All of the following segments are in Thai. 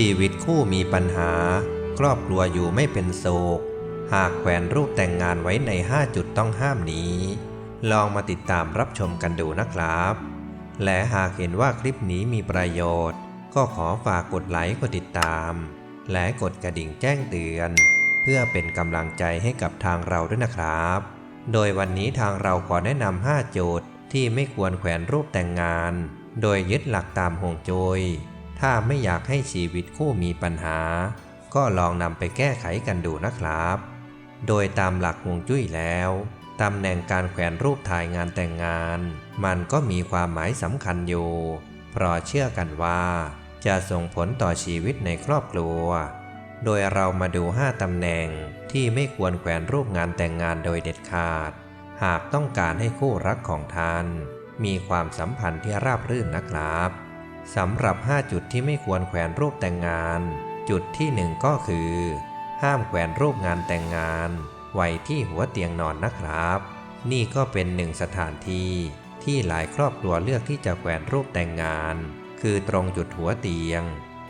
ชีวิตคู่มีปัญหา ครอบครัวอยู่ไม่เป็นโศกหากแขวนรูปแต่งงานไว้ใน 5 จุดต้องห้ามนี้ ลองมาติดตามรับชมกันดูนะครับ และหากเห็นว่าคลิปนี้มีประโยชน์ ก็ขอฝากกดไลค์กดติดตาม และกดกระดิ่งแจ้งเตือน เพื่อเป็นกำลังใจให้กับทางเราด้วยนะครับ โดยวันนี้ทางเราขอแนะนำ5โจทย์ที่ไม่ควรแขวนรูปแต่งงาน โดยยึดหลักตามห่วงโจย ถ้าไม่อยากให้ชีวิตคู่มีปัญหา ก็ลองนำไปแก้ไขกันดูนะครับ โดยตามหลักห่วงจุ้ยแล้วตำแหน่งการแขวนรูปถ่ายงานแต่งงาน มันก็มีความหมายสำคัญอยู่ เพราะเชื่อกันว่า จะส่งผลต่อชีวิตในครอบครัว โดยเรามาดู 5ตำแหน่งที่ไม่ควรแขวนรูปงานแต่งงานโดยเด็ดขาด หากต้องการให้คู่รักของท่าน มีความสัมพันธ์ที่ราบรื่นนะครับ สำหรับ 5 จุดที่ไม่ควรแขวนรูปแต่งงาน จุดที่ 1 ก็คือ ห้ามแขวนรูปงานแต่งงาน ไว้ที่หัวเตียงนอนนะครับ นี่ก็เป็นหนึ่งสถานที่ที่หลายครอบครัวเลือกที่จะแขวนรูปแต่งงาน คือตรงจุดหัวเตียง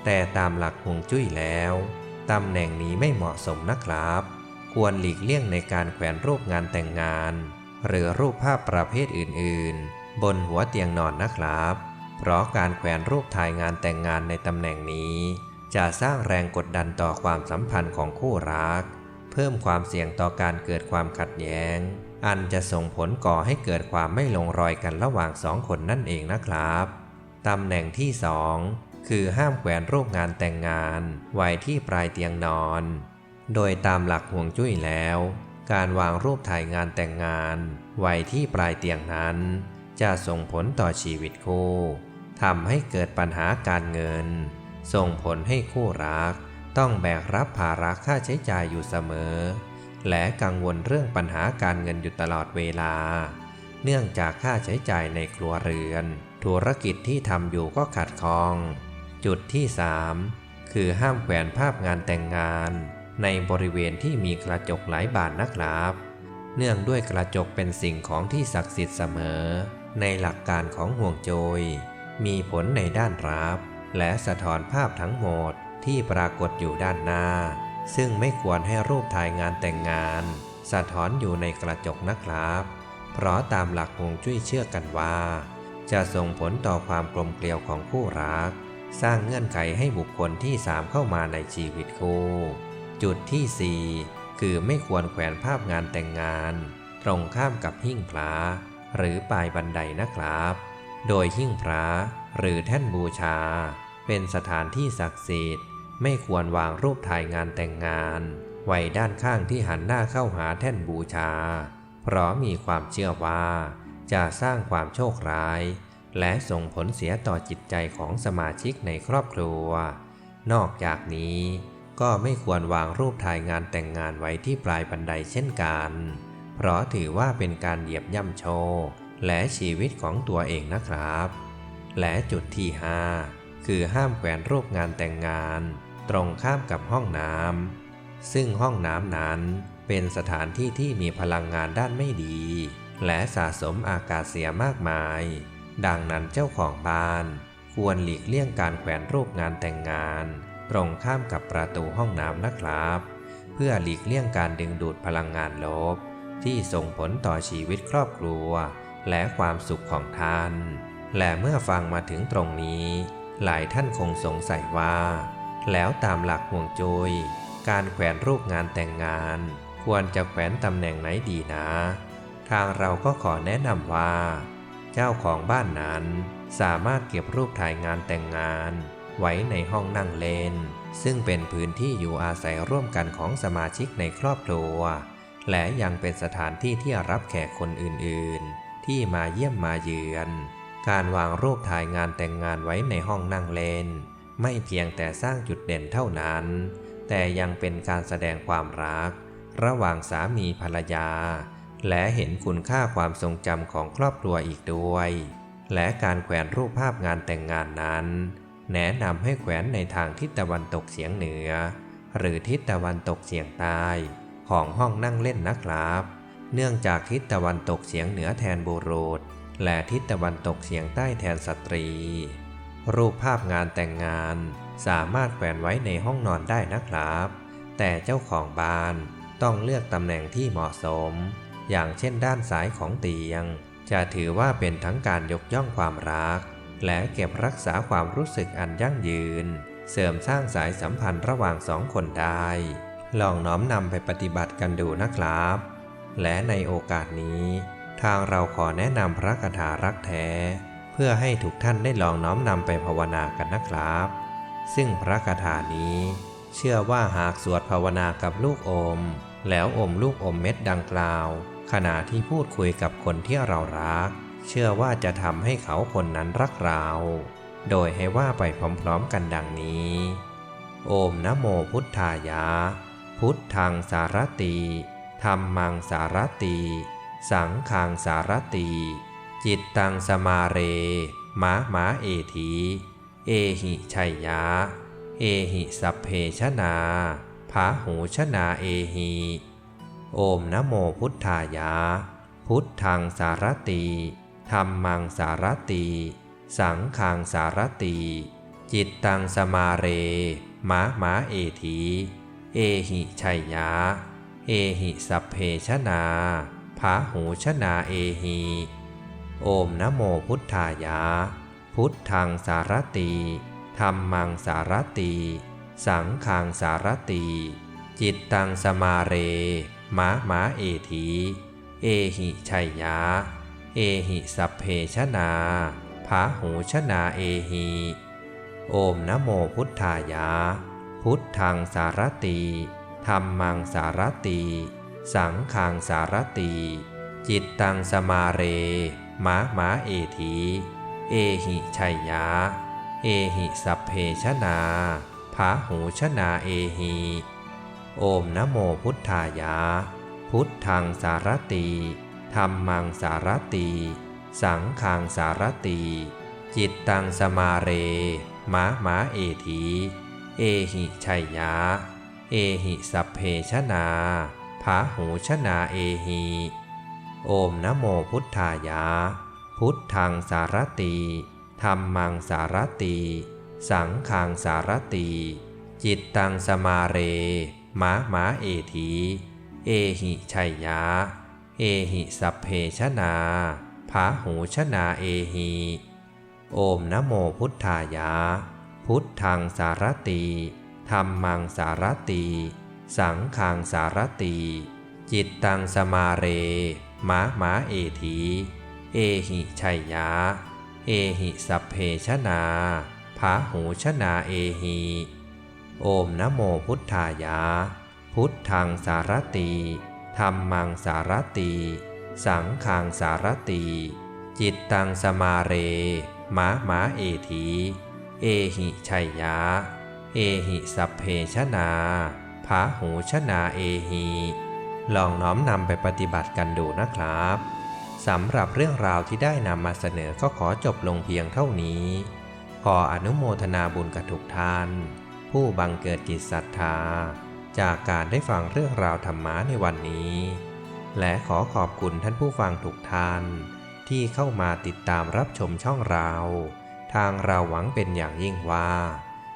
แต่ตามหลักฮวงจุ้ยแล้วตำแหน่งนี้ไม่เหมาะสมนะครับ ควรหลีกเลี่ยงในการแขวนรูปงานแต่งงาน หรือรูปภาพประเภทอื่น ๆ บนหัวเตียงนอนนะครับ เพราะการแขวนรูปถ่ายงานแต่งงานในตำแหน่งนี้ จะสร้างแรงกดดันต่อความสัมพันธ์ของคู่รัก เพิ่มความเสี่ยงต่อการเกิดความขัดแย้ง อันจะส่งผลก่อให้เกิดความไม่ลงรอยกันระหว่างสองคนนั่นเองนะครับตำแหน่งที่สองคือห้ามแขวนรูปงานแต่งงาน ไว้ที่ปลายเตียงนอน โดยตามหลักห่วงจุ้ยแล้ว การวางรูปถ่ายงานแต่งงาน ไว้ที่ปลายเตียงนั้น จะส่งผลต่อชีวิตคู่ ทำให้เกิดปัญหาการเงิน ส่งผลให้คู่รัก ต้องแบกรับภาระค่าใช้จ่ายอยู่เสมอ และกังวลเรื่องปัญหาการเงินอยู่ตลอดเวลา เนื่องจากค่าใช้จ่ายในครัวเรือน ธุรกิจที่ทำอยู่ก็ขัดข้อง จุดที่ 3 คือห้ามแขวนภาพงานแต่งงาน ในบริเวณที่มีกระจกหลายบานนะครับเนื่องด้วยกระจกเป็นสิ่งของที่ศักดิ์สิทธิ์เสมอ ในหลักการของห่วงโจย มีผลในด้านรับและสะท้อนภาพทั้งหมดที่ปรากฏอยู่ด้านหน้า ซึ่งไม่ควรให้รูปถ่ายงานแต่งงาน สะท้อนอยู่ในกระจกนะครับ เพราะตามหลักฮวงจุ้ยเชื่อกันว่า จะส่งผลต่อความกลมเกลียวของคู่รัก สร้างเงื่อนไขให้บุคคลที่สามเข้ามาในชีวิตคู่ จุดที่ 4 คือไม่ควรแขวนภาพงานแต่งงาน ตรงข้ามกับหิ้งพระหรือปลายบันไดนะครับ โดยหิ้งพระหรือแท่นบูชา เป็นสถานที่ศักดิ์สิทธิ์ ไม่ควรวางรูปถ่ายงานแต่งงาน ไว้ด้านข้างที่หันหน้าเข้าหาแท่นบูชา เพราะมีความเชื่อว่า จะสร้างความโชคร้าย และส่งผลเสียต่อจิตใจของสมาชิกในครอบครัว นอกจากนี้ก็ไม่ควรวางรูปถ่ายงานแต่งงานไว้ที่ปลายบันไดเช่นกัน เพราะถือว่าเป็นการเหยียบย่ำโชค และชีวิตของตัวเองนะครับ และจุดที่ 5 คือห้ามแขวนรูปงานแต่งงาน ตรงข้ามกับห้องน้ำซึ่งห้องน้ำนั้นเป็นสถานที่ที่มีพลังงานด้านไม่ดี และสะสมอากาศเสียมากมาย ดังนั้นเจ้าของบ้าน ควรหลีกเลี่ยงการแขวนรูปงานแต่งงาน ตรงข้ามกับประตูห้องน้ำนะครับ เพื่อหลีกเลี่ยงการดึงดูดพลังงานลบ ที่ส่งผลต่อชีวิตครอบครัว และความสุขของท่าน และเมื่อฟังมาถึงตรงนี้ หลายท่านคงสงสัยว่า แล้วตามหลักห่วงจุยการแขวนรูปงานแต่งงาน ควรจะแขวนตำแหน่งไหนดีนะ ทางเราก็ขอแนะนำว่า เจ้าของบ้านนั้นสามารถเก็บรูปถ่ายงานแต่งงาน ไว้ในห้องนั่งเล่น ซึ่งเป็นพื้นที่อยู่อาศัยร่วมกันของสมาชิกในครอบครัว และยังเป็นสถานที่ที่รับแขกคนอื่นๆ ที่มาเยี่ยมมาเยือน การวางรูปถ่ายงานแต่งงานไว้ในห้องนั่งเล่น ไม่เพียงแต่สร้างจุดเด่นเท่านั้น แต่ยังเป็นการแสดงความรัก ระหว่างสามีภรรยา และเห็นคุณค่าความทรงจำของครอบครัวอีกด้วย และการแขวนรูปภาพงานแต่งงานนั้น แนะนำให้แขวนในทางทิศตะวันตกเฉียงเหนือ หรือทิศตะวันตกเฉียงใต้ของห้องนั่งเล่นนะครับ เนื่องจากทิศตะวันตกเฉียงเหนือแทนบุรุษ และทิศตะวันตกเฉียงใต้แทนสตรี รูปภาพงานแต่งงานสามารถแขวนไว้ในห้องนอนได้นะครับ แต่เจ้าของบ้านต้องเลือกตำแหน่งที่เหมาะสม อย่างเช่นด้านซ้ายของเตียง จะถือว่าเป็นทั้งการยกย่องความรัก และเก็บรักษาความรู้สึกอันยั่งยืน เสริมสร้างสายสัมพันธ์ระหว่างสองคนได้ ลองน้อมนำไปปฏิบัติกันดูนะครับ และในโอกาสนี้ ทางเราขอแนะนำพระคาถารักแท้ เพื่อให้ทุกท่านได้ลองน้อมนำไปภาวนากันนะครับ ซึ่งพระคาถานี้ เชื่อว่าหากสวดภาวนากับลูกอม แล้วอมลูกอมเม็ดดังกล่าว ขณะที่พูดคุยกับคนที่เรารัก เชื่อว่าจะทำให้เขาคนนั้นรักเรา โดยให้ว่าไปพร้อมๆกันดังนี้ โอมนะโมพุทธายะ พุทธังสารตี รรมังสารตี สังฆังสารตี จิตตังสมาเรมะมะเอที เอหิชัยยะ เอหิสัพเพชนาภาหูชนาเอหิ โอมนโมพุทธายะ พุทธังสารตีธรรมังสารตี สังฆังสารตี จิตตังสมาเรมะมะเอที เอหิชัยยะ เอหิสัพเพชนาภาหูชนาเอหิโอมนโมพุทธายะพุทธังสารตีธรรมังสารตีสังฆังสารตีจิตตังสมาเรมะมะเอทีเอหิชัยยะ เอหิสัพเพชนาภาหูชนาเอหิโอมนโมพุทธายะพุทธังสารตี ธรรมังสารตีสังฆังสารตีจิตตังสมาเรมะมะเอทีเอหิชัยยะ เอหิสัพเพชนาภาหูชนาเอหิโอมนโมพุทธายะ พุทธังสารตีธรรมังสารตีสังฆังสารตีจิตตังสมาเรมะมะเอทีเอหิชัยยะ เอหิสัพเพชนาภาหูชนาเอหิ โอมนโมพุทธายะพุทธังสารตีธรรมังสารตีสังฆังสารตีจิตตังสมาเรมะมะเอที เอหิชัยยะ เอหิสัพเพชนาภาหูชนาเอหิ โอมนโมพุทธายะพุทธังสารตี ธรรมังสารตี สังฆังสารตี จิตตังสมาเรมะมะเอทีเอหิชัยยะ เอหิสัพเพชนาภาหูชนาเอหิโอมนะโมพุทธายะพุทธังสารตีธรรมังสารตี สังฆังสารตี จิตตังสมาเรมะมะเอทีเอหิชัยยะ เอหิสัพเพชนาภาหูชนาเอหิลองน้อมนำไปปฏิบัติกันดูนะครับสำหรับเรื่องราวที่ได้นำมาเสนอก็ขอจบลงเพียงเท่านี้ ขออนุโมทนาบุญกับทุกท่าน ผู้บังเกิดจิตศรัทธา จากการได้ฟังเรื่องราวธรรมะในวันนี้ และขอขอบคุณท่านผู้ฟังทุกท่าน ที่เข้ามาติดตามรับชมช่องเรา ทางเราหวังเป็นอย่างยิ่งว่า